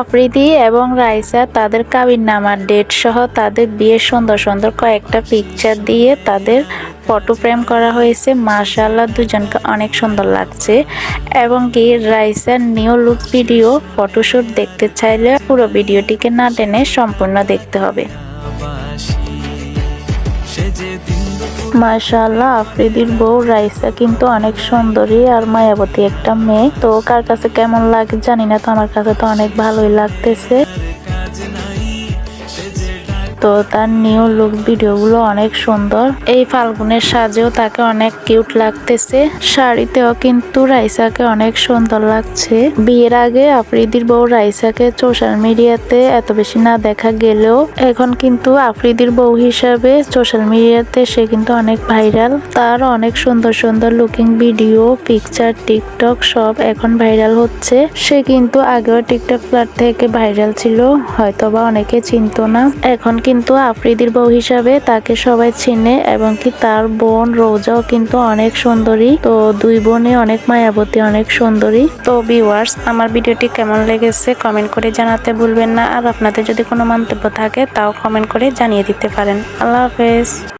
আফ্রিদি এবং রাইসা তাদের কাবিন নামার ডেট সহ তাদের বিয়ের সুন্দর সুন্দর কয়েকটা পিকচার দিয়ে তাদের ফটো ফ্রেম করা হয়েছে। মাশাআল্লাহ, দুজনকে অনেক সুন্দর লাগছে। এবং কি, রাইসার নিউ লুক ভিডিও ফটোশ্যুট দেখতে চাইলে পুরো ভিডিওটিকে না টেনে সম্পূর্ণ দেখতে হবে। মাশাআল্লাহ, আফ্রিদির বউ রাইসা কিন্তু অনেক সুন্দরী আর মায়াবতী একটা মেয়ে। তো কার কাছে কেমন লাগে জানি না, তো আমার কাছে তো অনেক ভালোই লাগতেছে। তো তার নিউ লুক ভিডিওগুলো অনেক সুন্দর। এই ফাল্গুনের সাজেও তাকে অনেক কিউট লাগতেছে। শাড়িতেও কিন্তু রাইসাকে অনেক সুন্দর লাগছে। বিয়ের আগে আফ্রিদির বউ রাইসাকে সোশ্যাল মিডিয়াতে এত বেশি না দেখা গেলেও এখন কিন্তু আফ্রিদির বউ হিসাবে সোশ্যাল মিডিয়াতে সে কিন্তু অনেক ভাইরাল তার অনেক সুন্দর সুন্দর লুকিং ভিডিও পিকচার টিকটক সব এখন ভাইরাল হচ্ছে। সে কিন্তু আগেও টিকটক প্ল্যাট থেকে ভাইরাল ছিল, হয়তোবা অনেকে চিনত না। এখন কিন্তু আফ্রিদির বউ হিসাবে তাকে সবাই চিনে এবং কি তার বোন রোজাও কিন্তু অনেক সুন্দরী। তো দুই বোনে অনেক মায়াবতী, অনেক সুন্দরী। তো ভিউয়ার্স আমার ভিডিওটি কেমন লেগেছে কমেন্ট করে জানাতে ভুলবেন না। আর আপনাদের যদি কোনো মন্তব্য থাকে, তাও কমেন্ট করে জানিয়ে দিতে পারেন। আল্লাহ হাফেজ।